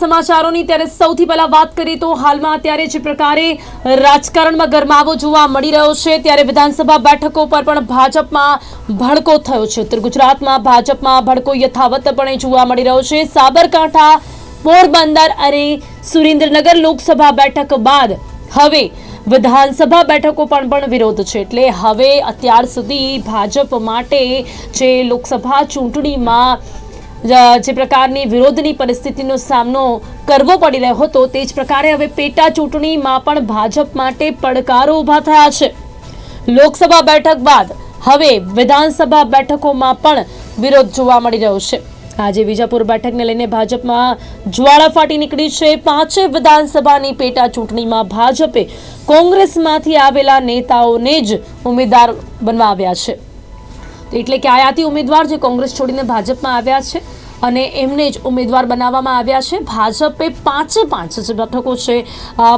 સમાચારોની ત્યારે સૌથી પહેલા વાત કરીએ તો હાલમાં અત્યારે જે પ્રકારે રાજકારણમાં ગરમાવો જોવા મળી રહ્યો છે, ત્યારે વિધાનસભા બેઠકો પર પણ ભાજપમાં ભડકો થયો છે. ઉત્તર ગુજરાતમાં ભાજપમાં ભડકો યથાવતપણે જોવા મળી રહ્યો છે. સાબરકાંઠા, પોરબંદર અને સુરેન્દ્રનગર લોકસભા બેઠક બાદ હવે વિધાનસભા બેઠકો પણ પણ વિરોધ છે. એટલે હવે અત્યાર સુધી ભાજપ માટે જે લોકસભા ચૂંટણીમાં જ- પ્રકારની વિરોધની પરિસ્થિતિનો સામનો કરવો પડી રહ્યો હતો, તે જ પ્રકારે હવે પેટા ચૂંટણીમાં પણ ભાજપ માટે પડકારો ઊભા થયા છે. લોકસભા બેઠક બાદ હવે વિધાનસભા બેઠકોમાં પણ વિરોધ જોવા મળી રહ્યો છે. આજે વિજાપુર બેઠકને લઈને ભાજપમાં જ્વાળા ફાટી નીકળી છે. પાંચે વિધાનસભાની પેટા ચૂંટણીમાં ભાજપે કોંગ્રેસમાંથી આવેલા નેતાઓને જ ઉમેદવાર બનાવ્યા છે. એટલે કે આયાતી ઉમેદવાર જે કોંગ્રેસ છોડીને ભાજપમાં આવ્યા છે અને એમને જ ઉમેદવાર બનાવવામાં આવ્યા છે. ભાજપે પાંચે પાંચ જે બેઠકો છે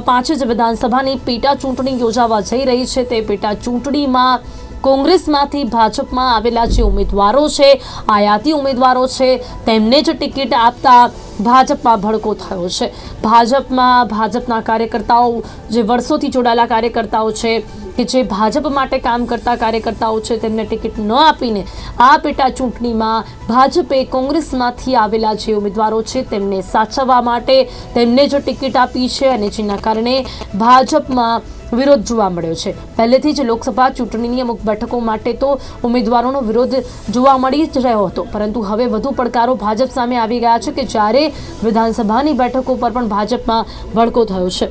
પાંચે જ વિધાનસભાની પેટા ચૂંટણી યોજાવા જઈ રહી છે. તે પેટા ચૂંટણીમાં કોંગ્રેસમાંથી ભાજપમાં આવેલા જે ઉમેદવારો છે, આયાતી ઉમેદવારો છે, તેમને જ ટિકિટ આપતા ભાજપમાં ભડકો થયો છે. ભાજપમાં ભાજપના કાર્યકર્તાઓ જે વર્ષોથી જોડાયેલા કાર્યકર્તાઓ છે કે જે ભાજપ માટે કામ કરતા કાર્યકર્તાઓ છે, તેમને ટિકિટ ન આપીને આ પેટા ચૂંટણીમાં ભાજપે કોંગ્રેસમાંથી આવેલા જે ઉમેદવારો છે, તેમને સાચવવા માટે તેમને જો ટિકિટ આપી છે અને જેના કારણે ભાજપમાં વિરોધ જોવા મળ્યો છે. પહેલેથી જ લોકસભા ચૂંટણીની અમુક બેઠકો માટે તો ઉમેદવારોનો વિરોધ જોવા મળી જ રહ્યો હતો. પરંતુ હવે વધુ પડકારો ભાજપ સામે આવી ગયા છે કે જ્યારે વિધાનસભાની બેઠકો પર પણ ભાજપમાં ભડકો થયો છે.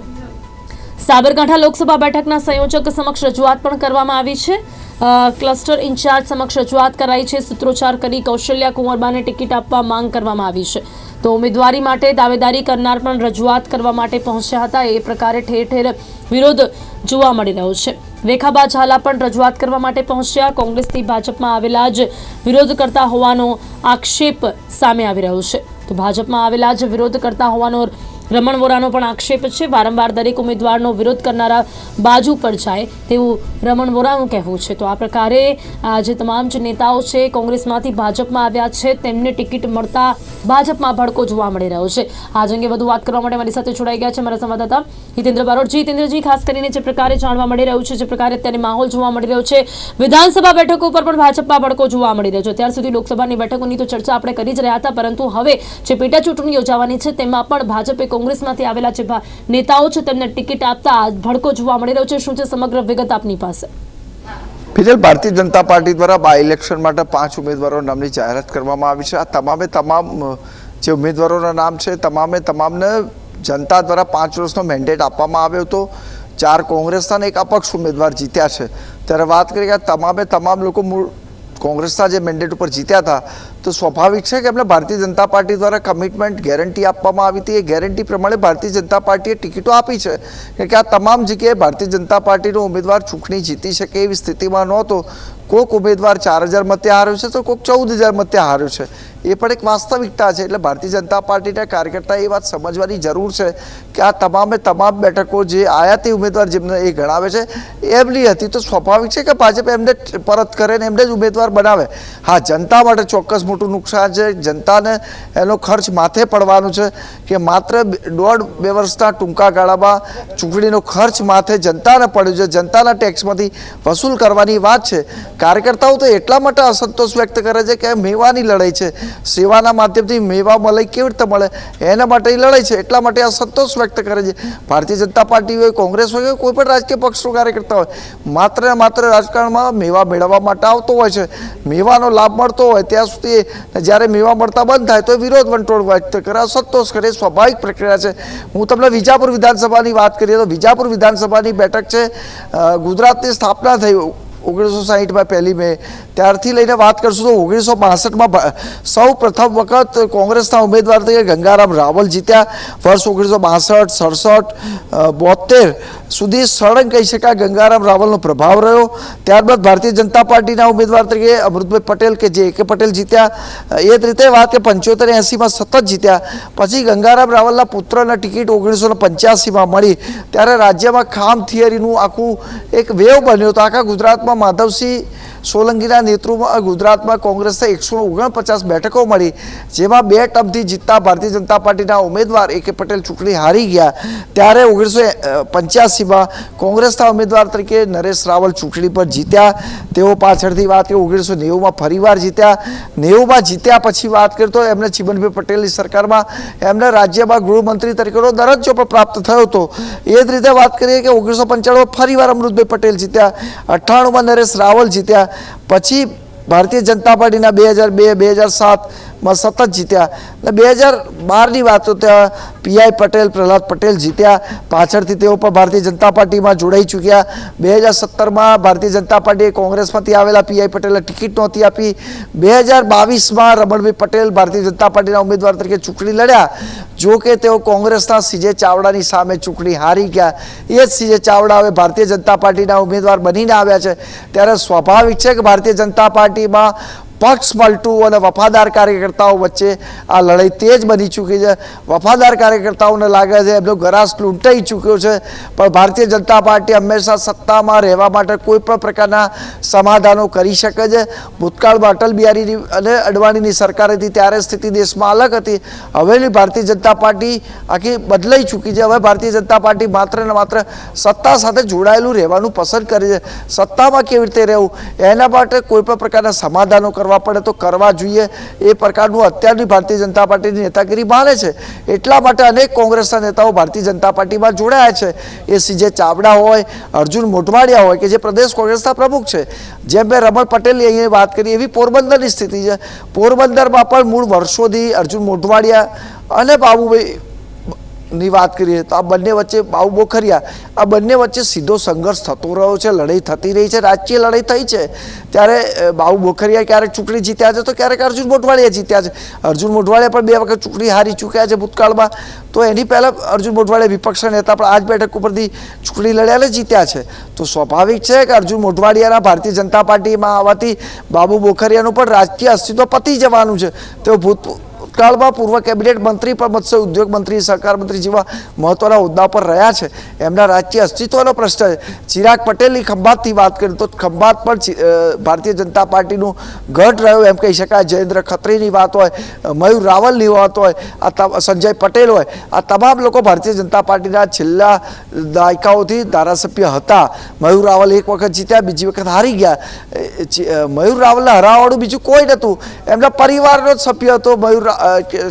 સાબરકાંઠા લોકસભા બેઠકના સંયોજક સમક્ષ રજૂઆત પણ કરવામાં આવી છે. ક્લસ્ટર ઇન્ચાર્જ સમક્ષ રજૂઆત કરાઈ છે. સૂત્રોચ્ચાર કરી કૌશલ્યા કુંવરબાને ટિકિટ આપવા માંગ કરવામાં આવી છે. તો ઉમેદવારી માટે દાવેદારી કરનાર પણ રજૂઆત કરવા માટે પહોંચ્યા હતા. એ પ્રકારે ઠેર ઠેર વિરોધ જોવા મળી રહ્યો છે. રેખાબા ઝાલા પણ રજૂઆત કરવા માટે પહોંચ્યા. કોંગ્રેસથી ભાજપમાં આવેલા જ વિરોધ કરતા હોવાનો આક્ષેપ સામે આવી રહ્યો છે. તો ભાજપમાં આવેલા જ વિરોધ કરતા હોવાનો રમણ વોરાનો પણ આક્ષેપ છે. વારંવાર દરેક ઉમેદવારનો વિરોધ કરનારા બાજુ પર જાય તેવું રમણ વોરાનું કહેવું છે. તો આ પ્રકારે આ જે તમામ જે નેતાઓ છે, કોંગ્રેસમાંથી ભાજપમાં આવ્યા છે, તેમને ટિકિટ મળતા ભાજપમાં ભડકો જોવા મળી રહ્યો છે. આજ અંગે વધુ વાત કરવા માટે મારી સાથે જોડાઈ ગયા છે મારા સંવાદદાતા હિતેન્દ્ર બારોટજી હિતેન્દ્રજી, ખાસ કરીને જે પ્રકારે જાણવા મળી રહ્યું છે, જે પ્રકારે અત્યારે માહોલ જોવા મળી રહ્યો છે, વિધાનસભા બેઠકો પર પણ ભાજપમાં ભડકો જોવા મળી રહ્યો છે. ત્યાર સુધી લોકસભાની બેઠકોની તો ચર્ચા આપણે કરી જ રહ્યા હતા, પરંતુ હવે જે પેટા ચૂંટણી યોજાવાની છે, તેમાં પણ ભાજપે કોંગ્રેસમાંથી આવેલા જે નેતાઓ છે તેમને ટિકિટ આપતા ભડકો જોવા મળી રહ્યો છે. શું છે સમગ્ર વિગત આપની પાસે? ફિજલ, ભારતીય જનતા પાર્ટી દ્વારા બાય ઇલેક્શન માટે પાંચ ઉમેદવારો નામની જાહેરાત કરવામાં આવી છે. આ તમામે તમામ જે ઉમેદવારોના નામ છે, તમામે તમામને જનતા દ્વારા પાંચ વર્ષનો મેન્ડેટ આપવામાં આવ્યો હતો. ચાર કોંગ્રેસના એક અપક્ષ ઉમેદવાર જીત્યા છે. ત્યારે વાત કરીએ કે તમામે તમામ લોકો મૂળ કોંગ્રેસના જે મેન્ડેટ ઉપર જીત્યા હતા તો સ્વાભાવિક છે કે એમને ભારતીય જનતા પાર્ટી દ્વારા કમિટમેન્ટ ગેરંટી આપવામાં આવી હતી. એ ગેરંટી પ્રમાણે ભારતીય જનતા પાર્ટીએ ટિકિટો આપી છે. કે આ તમામ જગ્યાએ ભારતીય જનતા પાર્ટીનો ઉમેદવાર ચૂંટણી જીતી શકે એવી સ્થિતિમાં નહોતો. કોઈક ઉમેદવાર ચાર હજાર મતે હાર્યો છે, તો કોઈક ચૌદ હજાર મતે હાર્યો છે. એ પણ એક વાસ્તવિકતા છે, એટલે ભારતીય જનતા પાર્ટીના કાર્યકર્તા એ વાત સમજવાની જરૂર છે કે આ તમામે તમામ બેઠકો જે આયાતી ઉમેદવાર જેમને એ ગણાવે છે, એમની હતી. તો સ્વાભાવિક છે કે ભાજપ એમને પરત કરે ને એમને જ ઉમેદવાર બનાવે. હા, જનતા માટે ચોક્કસ મોટું નુકસાન છે. જનતાને એનો ખર્ચ માથે પડવાનો છે કે માત્ર દોઢ, બે વર્ષના ટૂંકા ગાળામાં ચૂંટણીનો ખર્ચ માથે જનતાને પડ્યો છે. જનતાના ટેક્સમાંથી વસૂલ કરવાની વાત છે. કાર્યકર્તાઓ તો એટલા માટે અસંતોષ વ્યક્ત કરે છે કે મેવાની લડાઈ છે. સેવાના માધ્યમથી મેવા મળે કેવી રીતે મળે? એના માટે લડાઈ છે. એટલા માટે અસંતોષ વ્યક્ત કરે છે. ભારતીય જનતા પાર્ટી હોય, કોંગ્રેસ હોય, કોઈ પણ રાજકીય પક્ષનો કાર્યકર્તા હોય, માત્ર માત્ર રાજકારણમાં મેવા મેળવવા માટે આવતો હોય છે. મેવાનો લાભ મળતો હોય, ત્યાં સુધી જ્યારે મેવા મળતા બંધ થાય તો વિરોધ વંટોળ વ્યક્ત કરે. અસંતોષ કરે. સ્વાભાવિક પ્રક્રિયા છે. હું તમને વિજાપુર વિધાનસભાની વાત કરીએ તો વિજાપુર વિધાનસભાની બેઠક છે. ગુજરાતની સ્થાપના થઈ ઓગણીસો સાહીઠમાં પહેલી મે. ત્યારથી લઈને વાત કરશું તો ઓગણીસો બાસઠમાં સૌ પ્રથમ વખત કોંગ્રેસના ઉમેદવાર તરીકે ગંગારામ રાવલ જીત્યા. વર્ષ ઓગણીસો બાસઠ, સડસઠ બોતેર સુધી સળંગ કહી શકાય. ગંગારામ રાવલનો પ્રભાવ રહ્યો. ત્યારબાદ ભારતીય જનતા પાર્ટીના ઉમેદવાર તરીકે અમૃતભાઈ પટેલ કે જે કે પટેલ જીત્યા. એ જ રીતે વાત કે પંચોતેર એંસીમાં સતત જીત્યા. પછી ગંગારામ રાવલના પુત્રના ટિકિટ ઓગણીસો પંચ્યાસીમાં મળી. ત્યારે રાજ્યમાં ખામ થિયરીનું આખું એક વેવ બન્યો. હતો આખા ગુજરાતમાં માધવસિંહ સોલંકીના નેતૃત્વમાં ગુજરાતમાં કોંગ્રેસને એકસો ઓગણપચાસ બેઠકો મળી, જેમાં બે ટર્મથી જીતતા ભારતીય જનતા પાર્ટીના ઉમેદવાર એ કે પટેલ ચૂંટણી હારી ગયા. ત્યારે ઓગણીસો પંચ્યાસીમાં કોંગ્રેસના ઉમેદવાર તરીકે નરેશ રાવલ ચૂંટણી પર જીત્યા. તેઓ પાછળથી વાત કરીએ ઓગણીસો નેવુંમાં ફરીવાર જીત્યા. નેવુંમાં જીત્યા પછી વાત કરીએ તો એમને ચિમનભાઈ પટેલની સરકારમાં, એમને રાજ્યમાં ગૃહમંત્રી તરીકેનો દરજ્જો પણ પ્રાપ્ત થયો હતો. એ જ રીતે વાત કરીએ કે ઓગણીસો પંચાણું ફરીવાર અમૃતભાઈ પટેલ જીત્યા. અઠ્ઠાણુંમાં નરેશ રાવલ જીત્યા. પછી ભારતીય જનતા પાર્ટીના બે હજાર બે બે હજાર સાતમાં સતત જીત્યા. અને બે હજાર બારની વાત તો ત્યાં પીઆઈ પટેલ, પ્રહલાદ પટેલ જીત્યા. પાછળથી તેઓ પણ ભારતીય જનતા પાર્ટીમાં જોડાઈ ચૂક્યા. બે હજાર સત્તરમાં ભારતીય જનતા પાર્ટીએ કોંગ્રેસમાંથી આવેલા પીઆઈ પટેલે ટિકિટ નહોતી આપી. બે હજાર બાવીસમાં રમણભાઈ પટેલ ભારતીય જનતા પાર્ટીના ઉમેદવાર તરીકે ચૂંટણી લડ્યા. જો કે તેઓ કોંગ્રેસના સીજે ચાવડાની સામે ચૂંટણી હારી ગયા. એ જ સીજે ચાવડા હવે ભારતીય જનતા પાર્ટીના ઉમેદવાર બનીને આવ્યા છે. ત્યારે સ્વાભાવિક છે કે ભારતીય જનતા પાર્ટીમાં પક્ષ પલટું અને વફાદાર કાર્યકર્તાઓ વચ્ચે આ લડાઈ તેજ બની ચૂકી છે. વફાદાર કાર્યકર્તાઓને લાગે છે એમનો ગરાસ લૂંટાઈ ચૂક્યો છે. પણ ભારતીય જનતા પાર્ટી હંમેશા સત્તામાં રહેવા માટે કોઈ પણ પ્રકારના સમાધાનો કરી શકે છે. ભૂતકાળમાં અટલ બિહારીની અને અડવાણીની સરકાર હતી ત્યારે સ્થિતિ દેશમાં અલગ હતી. હવેની ભારતીય જનતા પાર્ટી આખી બદલાઈ ચૂકી છે. હવે ભારતીય જનતા પાર્ટી માત્ર ને માત્ર સત્તા સાથે જોડાયેલું રહેવાનું પસંદ કરે છે. સત્તામાં કેવી રીતે રહેવું? એના માટે કોઈ પણ પ્રકારના સમાધાનો કરવા પડે તો કરવા જોઈએ. એ પ્રકારનું અત્યારની ભારતીય જનતા પાર્ટીની નેતાગીરી માને છે. એટલા માટે અનેક કોંગ્રેસના નેતાઓ ભારતીય જનતા પાર્ટીમાં જોડાયા છે. એ સીજે ચાવડા હોય, અર્જુન મોઢવાડિયા હોય કે જે પ્રદેશ કોંગ્રેસના પ્રમુખ છે. જેમ મેં રમણ પટેલની અહીંયા વાત કરી, એવી પોરબંદરની સ્થિતિ છે. પોરબંદરમાં પણ મૂળ વર્ષોથી અર્જુન મોઢવાડિયા અને બાબુભાઈ ની વાત કરીએ તો આ બંને વચ્ચે બાબુ બોખરિયા. આ બંને વચ્ચે સીધો સંઘર્ષ થતો રહ્યો છે લડાઈ થતી રહી છે રાજકીય લડાઈ થઈ છે. ત્યારે અ, બોખરિયા ક્યારેક ચૂંટણી જીત્યા છે તો ક્યારેક અર્જુન મોઢવાડિયા જીત્યા છે. અર્જુન મોઢવાડિયા પણ બે વખત ચૂંટણી હારી ચૂક્યા છે ભૂતકાળમાં. તો એની પહેલાં અર્જુન મોઢવાડિયા વિપક્ષના નેતા પણ આજ બેઠક ઉપરથી ચૂંટણી લડ્યા જીત્યા છે. તો સ્વાભાવિક છે કે અર્જુન મોઢવાડિયાના ભારતીય જનતા પાર્ટીમાં આવવાથી બાબુ બોખરિયાનું પણ રાજકીય અસ્તિત્વ પતી જવાનું છે. તેઓ ભૂત ભૂતકાળમાં પૂર્વ કેબિનેટ મંત્રી પણ મત્સ્ય ઉદ્યોગ મંત્રી, સહકાર મંત્રી જેવા મહત્વના હોદ્દા પર રહ્યા છે. એમના રાજકીય અસ્તિત્વનો પ્રશ્ન છે. ચિરાગ પટેલની ખંભાતથી વાત કરીએ તો ખંભાત પણ ભારતીય જનતા પાર્ટીનું ગઢ રહ્યું, એમ કહી શકાય. જયેન્દ્ર ખત્રીની વાત હોય મયુર રાવલની વાત હોય, આ સંજય પટેલ હોય, આ તમામ લોકો ભારતીય જનતા પાર્ટીના છેલ્લા દાયકાઓથી ધારાસભ્ય હતા. મયુર રાવલ એક વખત જીત્યા, બીજી વખત હારી ગયા. મયુર રાવલને હરાવવાનું બીજું કોઈ નહોતું. એમના પરિવારનો જ સભ્ય હતો. મયુર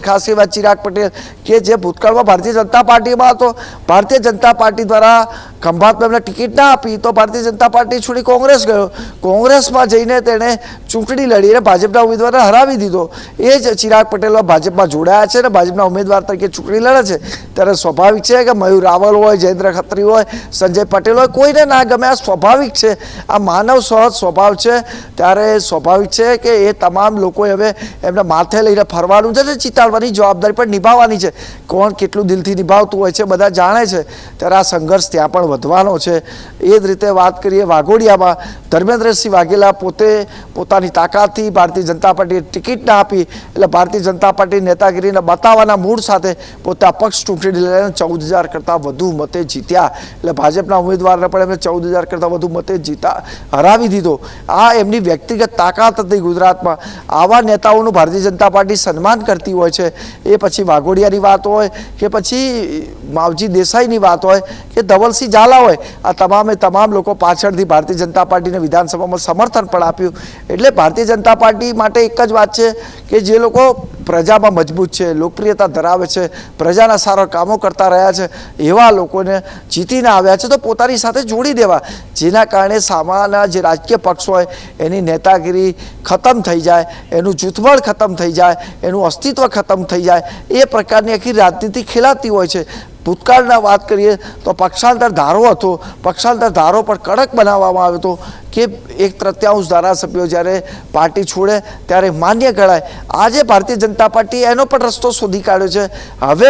ખાસ એવા ચિરાગ પટેલ કે જે ભૂતકાળમાં ભારતીય જનતા પાર્ટીમાં હતો. ભારતીય જનતા પાર્ટી દ્વારા ખંભાતમાં એમને ટિકિટ ના આપી તો ભારતીય જનતા પાર્ટી છોડી કોંગ્રેસ ગયો. કોંગ્રેસમાં જઈને તેણે ચૂંટણી લડી અને ભાજપના ઉમેદવારને હરાવી દીધો. એ જ ચિરાગ પટેલ ભાજપમાં જોડાયા છે અને ભાજપના ઉમેદવાર તરીકે ચૂંટણી લડે છે. ત્યારે સ્વાભાવિક છે કે મયુર રાવલ હોય, જયેન્દ્ર ખત્રી હોય, સંજય પટેલ હોય, કોઈને ના ગમે, આ સ્વાભાવિક છે. આ માનવ સહજ સ્વભાવ છે. ત્યારે સ્વાભાવિક છે કે એ તમામ લોકોએ હવે એમને માથે લઈને ફરવાનું છે ને ચિતાડવાની જવાબદારી પણ નિભાવવાની છે. કોણ કેટલું દિલથી નિભાવતું હોય છે, બધા જાણે છે. ત્યારે આ સંઘર્ષ ત્યાં પણ વધવાનો છે. એ જ રીતે વાત કરીએ વાઘોડિયામાં. ધર્મેન્દ્રસિંહ વાઘેલા પોતે પોતાની તાકાતથી ભારતીય જનતા પાર્ટીએ ટિકિટ ના આપી. એટલે ભારતીય જનતા પાર્ટી નેતાગીરીને બતાવવાના મૂળ સાથે પોતે અપક્ષ ચૂંટણી લઈને ચૌદ હજાર કરતાં વધુ મતે જીત્યા. એટલે ભાજપના ઉમેદવારને પણ એમણે ચૌદ હજાર કરતાં વધુ મતે જીતા હરાવી દીધો. આ એમની વ્યક્તિગત તાકાત હતી ગુજરાતમાં. આવા નેતાઓનું ભારતીય જનતા પાર્ટી સન્માન કરતી હોય છે. એ પછી વાઘોડિયાની વાત હોય કે પછી માવજી દેસાઈની વાત હોય કે ધવલસિંહ ઝાલા હોય, આ તમામે તમામ લોકો પાછળથી ભારતીય જનતા પાર્ટીને વિધાનસભામાં સમર્થન પણ આપ્યું. એટલે ભારતીય જનતા પાર્ટી માટે એક જ વાત છે કે જે લોકો પ્રજામાં મજબૂત છે, લોકપ્રિયતા ધરાવે છે, પ્રજાના સારા કામો કરતા રહ્યા છે, એવા લોકોને જીતીને આવ્યા છે, તો પોતાની સાથે જોડી દેવા. જેના કારણે સામાના જે રાજકીય પક્ષ હોય, એની નેતાગીરી ખતમ થઈ જાય, એનું જૂથબળ ખતમ થઈ જાય, એનું અસ્તિત્વ ખતમ થઈ જાય. એ પ્રકારની આખી રાજનીતિ ખેલાતી હોય છે. ભૂતકાળના વાત કરીએ તો પક્ષાંતર ધારો હતો. પક્ષાંતર ધારો પર કડક બનાવવામાં આવ્યો હતો. કે એક તૃત્યાંશ ધારાસભ્યો જ્યારે પાર્ટી છોડે ત્યારે માન્ય ગણાય. આજે ભારતીય જનતા પાર્ટી એનો પણ રસ્તો શોધી કાઢ્યો છે. હવે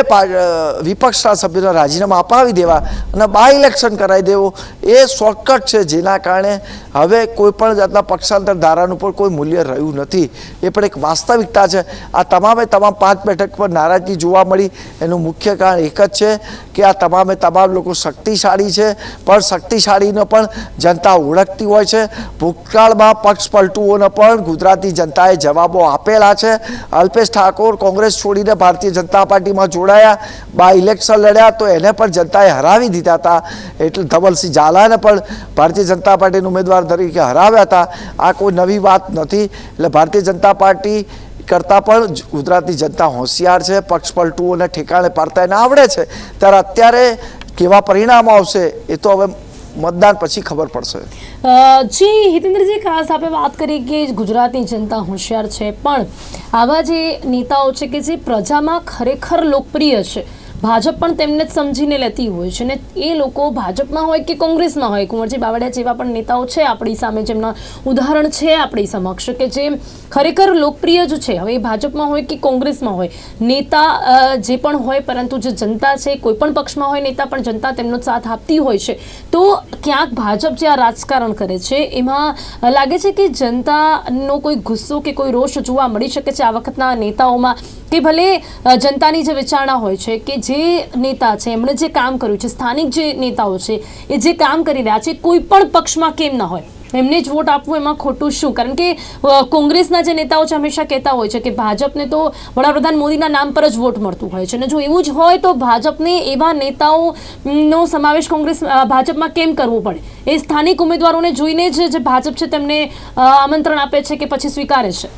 વિપક્ષના સભ્યોને રાજીનામા અપાવી દેવા અને બાય ઇલેક્શન કરાવી દેવું એ શોર્ટકટ છે. જેના કારણે હવે કોઈ પણ જાતના પક્ષાંતર ધારાનું પણ કોઈ મૂલ્ય રહ્યું નથી. એ પણ એક વાસ્તવિકતા છે. આ તમામે તમામ પાંચ બેઠક પર નારાજગી જોવા મળી. એનું મુખ્ય કારણ એક જ છે કે આ તમામે તમામ લોકો શક્તિશાળી છે. પણ શક્તિશાળીનો પણ જનતા ઓળખતી હોય છે. ભૂતકાળમાં પક્ષ પલટુઓને પણ ગુજરાતી જનતાએ જવાબો આપેલા છે. અલ્પેશ ઠાકોર કોંગ્રેસ છોડીને ભારતીય જનતા પાર્ટીમાં જોડાયા. બા ઇલેક્શન લડ્યા તો એને પણ જનતાએ હરાવી દીધા હતા. એટલે ધવલસિંહ ઝાલાને પણ ભારતીય જનતા પાર્ટીના ઉમેદવાર તરીકે હરાવ્યા હતા. આ કોઈ નવી વાત નથી. એટલે ભારતીય જનતા પાર્ટી કરતાં પણ ગુજરાતની ગુજરાતી જનતા હોશિયાર છે. પક્ષ પલટુઓને ઠેકાણે પાડતા એને આવડે છે. ત્યારે અત્યારે કેવા પરિણામો આવશે એ તો હવે મતદાન પછી ખબર પડશે. જી, હિતેન્દ્રજી, ખાસ આપણે વાત કરી કે ગુજરાતની જનતા હોશિયાર છે, પણ આવા જે નેતાઓ છે કે જે પ્રજામાં ખરેખર લોકપ્રિય છે ભાજપ પણ તેમને જ સમજીને લેતી હોય છે ને એ લોકો ભાજપમાં હોય કે કોંગ્રેસમાં હોય? કુંવરજી બાવળિયા જેવા પણ નેતાઓ છે આપણી સામે, જેમના ઉદાહરણ છે આપણી સમક્ષ કે જે ખરેખર લોકપ્રિય જ છે. હવે એ ભાજપમાં હોય કે કોંગ્રેસમાં હોય? નેતા જે પણ હોય, પરંતુ જે જનતા છે, કોઈ પણ પક્ષમાં હોય નેતા, પણ જનતા તેમનો સાથ આપતી હોય છે. તો ક્યાંક ભાજપ જે આ રાજકારણ કરે છે, એમાં લાગે છે કે જનતાનો કોઈ ગુસ્સો કે કોઈ રોષ જોવા મળી શકે છે આ વખતના નેતાઓમાં? કે ભલે જનતાની જે વિચારણા હોય છે કે જે નેતા છે, એમણે જે કામ કર્યું છે, સ્થાનિક જે નેતાઓ છે, એ જે કામ કરી રહ્યા છે, કોઈ પણ પક્ષમાં કેમ ન હોય. એમને જ વોટ આપવું એમાં ખોટું શું? કારણ કે કોંગ્રેસના જે નેતાઓ છે, હંમેશા કહેતા હોય છે કે ભાજપને તો વડાપ્રધાન મોદીના નામ પર જ વોટ મળતું હોય છે. અને જો એવું જ હોય તો ભાજપને એવા નેતાઓનો સમાવેશ કોંગ્રેસ ભાજપમાં કેમ કરવો પડે? એ સ્થાનિક ઉમેદવારોને જોઈને જ જે ભાજપ છે, તેમને આમંત્રણ આપે છે કે પછી સ્વીકારે છે.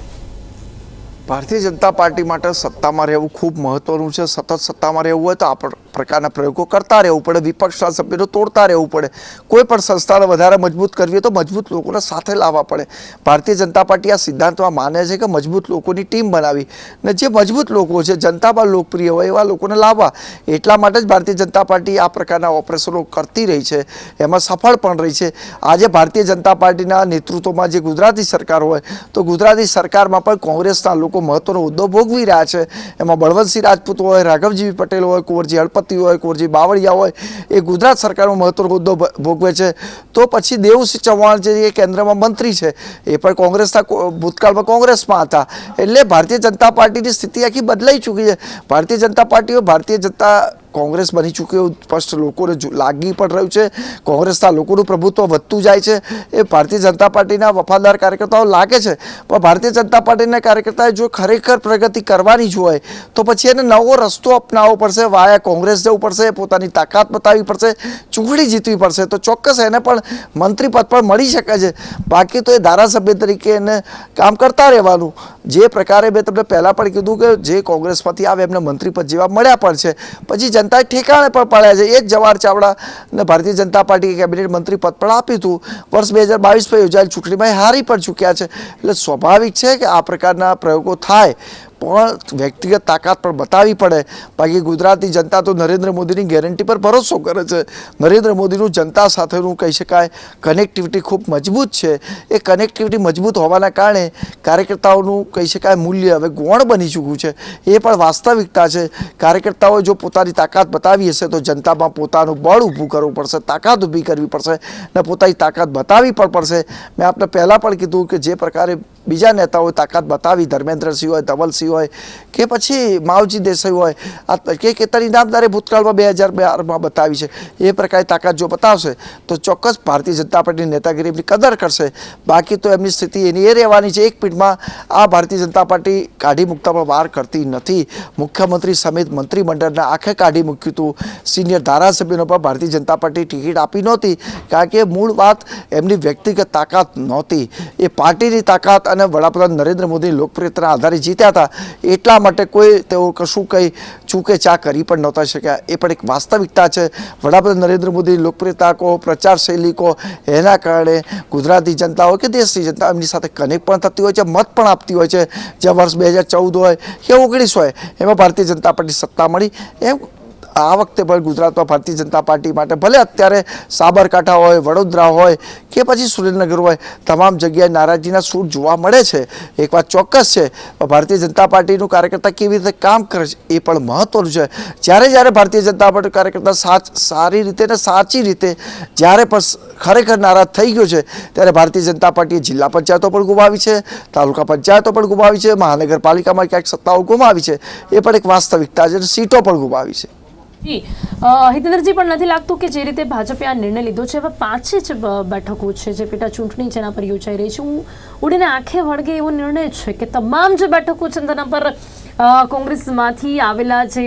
ભારતીય જનતા પાર્ટી માટે સત્તામાં રહેવું ખૂબ મહત્વનું છે. સતત સત્તામાં રહેવું હોય તો આ પ્ર- પ્રકારના પ્રયોગો કરતા રહેવું પડે વિપક્ષના સભ્યોને તોડતા રહેવું પડે. કોઈ પણ સંસ્થાને વધારે મજબૂત કરવી હોય તો મજબૂત લોકોને સાથે લાવવા પડે. ભારતીય જનતા પાર્ટી આ સિદ્ધાંતમાં માને છે કે મજબૂત લોકોની ટીમ બનાવી ને જે મજબૂત લોકો છે જનતામાં લોકપ્રિય હોય એવા લોકોને લાવવા. એટલા માટે જ ભારતીય જનતા પાર્ટી આ પ્રકારના ઓપરેશનો કરતી રહી છે. એમાં સફળ પણ રહી છે. આજે ભારતીય જનતા પાર્ટીના નેતૃત્વમાં જે ગુજરાતી સરકાર હોય, તો ગુજરાતી સરકારમાં પણ કોંગ્રેસના લોકો મહત્વનો હોદ્દો ભોગવી રહ્યા છે. એમાં બળવંતસિંહ રાજપૂત હોય રાઘવજી પટેલ હોય, કુંવરજી હળપતિ હોય કુંવરજી બાવળિયા હોય, એ ગુજરાત સરકારનો મહત્વનો હોદ્દો ભોગવે છે. તો પછી દેવસિંહ ચૌહાણ જે એ કેન્દ્રમાં મંત્રી છે, એ પણ કોંગ્રેસના ભૂતકાળમાં કોંગ્રેસમાં હતા. એટલે ભારતીય જનતા પાર્ટીની સ્થિતિ આખી બદલાઈ ચૂકી છે. ભારતીય જનતા પાર્ટીઓ ભારતીય જનતા કોંગ્રેસ બની ચૂક્યું સ્પષ્ટ લોકોને લાગી પણ રહ્યું છે. કોંગ્રેસના લોકોનું પ્રભુત્વ વધતું જાય છે. એ ભારતીય જનતા પાર્ટીના વફાદાર કાર્યકર્તાઓ લાગે છે. પણ ભારતીય જનતા પાર્ટીના કાર્યકર્તાએ જો ખરેખર પ્રગતિ કરવાની જ હોય, તો પછી એને નવો રસ્તો અપનાવવો પડશે. વાયા કોંગ્રેસ જવું પડશે, પોતાની તાકાત બતાવવી પડશે, ચૂંટણી જીતવી પડશે. તો ચોક્કસ એને પણ મંત્રી પદ પણ મળી શકે છે. બાકી તો એ ધારાસભ્ય તરીકે એને કામ કરતા રહેવાનું. જે પ્રકારે મેં તમને પહેલાં પણ કીધું કે જે કોંગ્રેસમાંથી આવે એમને મંત્રી પદ જેવા મળ્યા પણ છે. પછી જનતાએ ઠેકાણે પણ પાડ્યા છે. એ જ જવાહર ચાવડા ને ભારતીય જનતા પાર્ટી કેબિનેટ મંત્રી પદ પણ આપ્યું હતું. વર્ષ બે હજાર બાવીસમાં યોજાયેલ ચૂંટણીમાં હારી પણ ચૂક્યા છે. એટલે સ્વાભાવિક છે કે આ પ્રકારના પ્રયોગો થાય. પણ વ્યક્તિગત તાકાત પણ બતાવવી પડે. બાકી ગુજરાતી જનતા તો નરેન્દ્ર મોદીની ગેરંટી પર ભરોસો કરે છે. નરેન્દ્ર મોદીનું જનતા સાથેનું કહી શકાય કનેક્ટિવિટી ખૂબ મજબૂત છે. એ કનેક્ટિવિટી મજબૂત હોવાના કારણે કાર્યકર્તાઓનું કહી શકાય મૂલ્ય હવે ગૌણ બની ચૂક્યું છે. એ પણ વાસ્તવિકતા છે. કાર્યકર્તાઓએ જો પોતાની તાકાત બતાવી હશે તો જનતામાં પોતાનું બળ ઊભું કરવું પડશે, તાકાત ઊભી કરવી પડશે ને પોતાની તાકાત બતાવવી પણ પડશે. મેં આપને પહેલાં પણ કીધું કે જે પ્રકારે બીજા નેતાઓએ તાકાત બતાવી, ધર્મેન્દ્રસિંહ હોય, ધવલસિંહ હોય, કે પછી માવજી દેસાઈ હોય, આ કે કેતન ઇનામદારે ભૂતકાળમાં બે હજાર બારમાં બતાવી છે, એ પ્રકારે તાકાત જો બતાવશે, તો ચોક્કસ ભારતીય જનતા પાર્ટીની નેતાગીરી એમની કદર કરશે. બાકી તો એમની સ્થિતિ એની એ રહેવાની છે, એક પીઠમાં આ ભારતીય જનતા પાર્ટી કાઢી મૂકતામાં વાર કરતી નથી. મુખ્યમંત્રી સમેત મંત્રીમંડળના આખે કાઢી મૂક્યું હતું. સિનિયર ધારાસભ્યોને પણ ભારતીય જનતા પાર્ટી ટિકિટ આપી નહોતી, કારણ કે મૂળ વાત એમની વ્યક્તિગત તાકાત નહોતી. એ પાર્ટીની તાકાત અને વડાપ્રધાન નરેન્દ્ર મોદીની લોકપ્રિયતાના આધારે જીત્યા હતા. એટલા માટે કોઈ તેઓ કશું કંઈ ચૂકે ચા કરી પણ નહોતા શક્યા. એ પણ એક વાસ્તવિકતા છે. વડાપ્રધાન નરેન્દ્ર મોદીની લોકપ્રિયતા કહો પ્રચાર શૈલી કહો એના કારણે ગુજરાતી જનતા હોય કે દેશની જનતા એમની સાથે કનેક્ટ પણ થતી હોય છે, મત પણ આપતી હોય છે. જે વર્ષ બે હજાર ચૌદ હોય, કે ઓગણીસ હોય, એમાં ભારતીય જનતા પાર્ટી સત્તા મળી. એમ આ વખતે પણ ગુજરાતમાં ભારતીય જનતા પાર્ટી માટે ભલે અત્યારે સાબરકાંઠા હોય, વડોદરા હોય કે પછી સુરેન્દ્રનગર હોય, તમામ જગ્યાએ નારાજીના સૂર જોવા મળે છે. એક વાત ચોક્કસ છે, ભારતીય જનતા પાર્ટીનું કાર્યકર્તા કેવી રીતે કામ કરે છે એ પણ મહત્વનું છે. જ્યારે જ્યારે ભારતીય જનતા પાર્ટી કાર્યકર્તા સાચ, સારી રીતે ને સાચી રીતે જ્યારે પણ ખરેખર નારાજ થઈ ગયો છે, ત્યારે ભારતીય જનતા પાર્ટીએ જિલ્લા પંચાયતો પણ ગુમાવી છે, તાલુકા પંચાયતો પણ ગુમાવી છે, મહાનગરપાલિકામાં ક્યાંક સત્તાઓ ગુમાવી છે. એ પણ એક વાસ્તવિકતા છે સીટો પણ ગુમાવી છે. હિતેન્દ્રજી, પણ નથી લાગતું કે જે રીતે ભાજપે આ નિર્ણય લીધો છે હવે પાંચે જ બેઠકો છે જે પેટા ચૂંટણી જેના પર યોજાઈ રહી છે. હું ઉડીને આંખે વળગે એવો નિર્ણય છે કે તમામ જે બેઠકો છે તેના પર કોંગ્રેસમાંથી આવેલા જે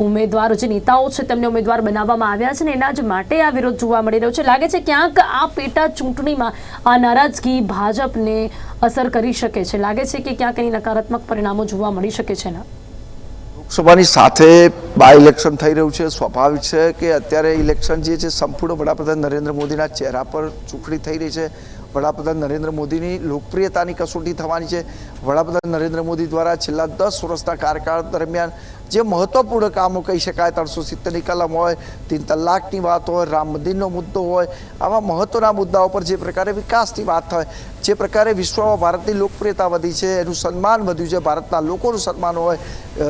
ઉમેદવારો, જે નેતાઓ છે તેમને ઉમેદવાર બનાવવામાં આવ્યા છે ને એના જ માટે આ વિરોધ જોવા મળી રહ્યો છે. લાગે છે ક્યાંક આ પેટા ચૂંટણીમાં આ નારાજગી ભાજપને અસર કરી શકે છે. લાગે છે કે ક્યાંક એની નકારાત્મક પરિણામો જોવા મળી શકે છે ને લોકસભાની સાથે બાય ઇલેક્શન થઈ રહ્યું છે. સ્વાભાવિક છે કે અત્યારે ઇલેક્શન જે છે સંપૂર્ણ વડાપ્રધાન નરેન્દ્ર મોદીના ચહેરા પર ચૂંટણી થઈ રહી છે. વડાપ્રધાન નરેન્દ્ર મોદીની લોકપ્રિયતાની કસોટી થવાની છે. વડાપ્રધાન નરેન્દ્ર મોદી દ્વારા છેલ્લા દસ વર્ષના કાર્યકાળ દરમિયાન જે મહત્વપૂર્ણ કામો કહી શકાય, ત્રણસો સિત્તેરની કલમ હોય તીન તલાકની વાત હોય, રામ મંદિરનો મુદ્દો હોય, આવા મહત્વના મુદ્દાઓ પર જે પ્રકારે વિકાસની વાત થાય, જે પ્રકારે વિશ્વમાં ભારતની લોકપ્રિયતા વધી છે, એનું સન્માન વધ્યું છે, ભારતના લોકોનું સન્માન હોય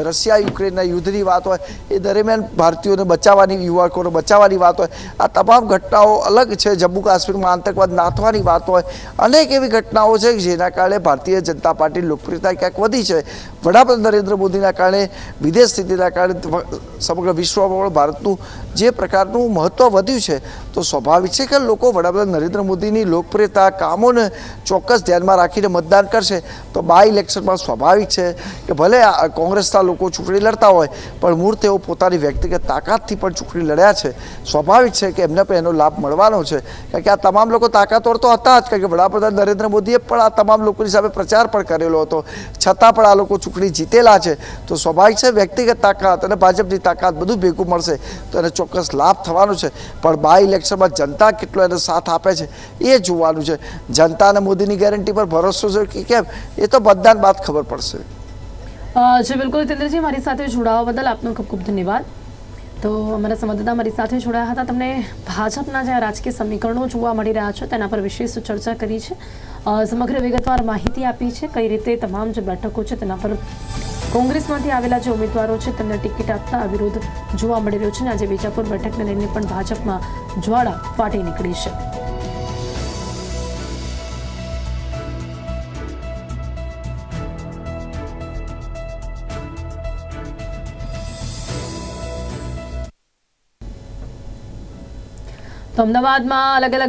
રશિયા, યુક્રેનના યુદ્ધની વાત હોય, એ દરમિયાન ભારતીયોને બચાવવાની, યુવકોને બચાવવાની વાત હોય, આ તમામ ઘટનાઓ અલગ છે, જમ્મુ કાશ્મીરમાં આતંકવાદ નાથવાની વાત હોય, અનેક એવી ઘટનાઓ છે જેના કારણે ભારતીય જનતા પાર્ટીની લોકપ્રિયતા ક્યાંક વધી છે. વડાપ્રધાન નરેન્દ્ર મોદીના કારણે વિદેશ સ્થિતિના કારણે સમગ્ર વિશ્વમાં પણ ભારતનું જે પ્રકારનું મહત્ત્વ વધ્યું છે, તો સ્વાભાવિક છે કે લોકો વડાપ્રધાન નરેન્દ્ર મોદીની લોકપ્રિયતા કામોને ચોક્કસ ધ્યાનમાં રાખીને મતદાન કરશે. તો બાય ઇલેક્શનમાં સ્વાભાવિક છે કે ભલે કોંગ્રેસના લોકો ચૂંટણી લડતા હોય, પણ મૂળ તેઓ પોતાની વ્યક્તિગત તાકાતથી પણ ચૂંટણી લડ્યા છે. સ્વાભાવિક છે કે એમને પણ એનો લાભ મળવાનો છે. કારણ કે આ તમામ લોકો તાકાતવર તો હતા જ, કારણ કે વડાપ્રધાન નરેન્દ્ર મોદીએ પણ આ તમામ લોકોની સામે પ્રચાર પણ કરેલો હતો. છતાં પણ આ લોકો ચૂંટણી જીતેલા છે. તો સ્વાભાવિક છે વ્યક્તિગત તાકાત અને ભાજપની તાકાત બધું ભેગું મળશે. તો એને ચોક્કસ લાભ થવાનો છે. પણ બાય ઇલેક્શનમાં જનતા કેટલો એનો સાથ આપે છે, એ જોવાનું છે. જનતાને મોદીની ગેરંટી પર ભરોસો છે કે કેમ? એ તો મતદાન બાદ ખબર પડશે. જી, બિલકુલ. હિતેન્દ્રજી મારી સાથે જોડાવા બદલ આપનો ખૂબ ખૂબ ધન્યવાદ. તો અમારા સંવાદદાતા મારી સાથે જોડાયા હતા. તમને ભાજપના જે રાજકીય સમીકરણો જોવા મળી રહ્યા છે, તેના પર વિશેષ ચર્ચા કરી છે. સમગ્ર વિગતવાર માહિતી આપી છે, કઈ રીતે તમામ જે બેઠકો છે તેના પર કોંગ્રેસમાંથી આવેલા જે ઉમેદવારો છે, તેમને ટિકિટ આપતા વિરોધ જોવા મળી રહ્યો છે અને આજે બીજાપુર બેઠકને લઈને પણ ભાજપમાં જ્વાળા ફાટી નીકળી છે. અમદાવાદમાં અલગ અલગ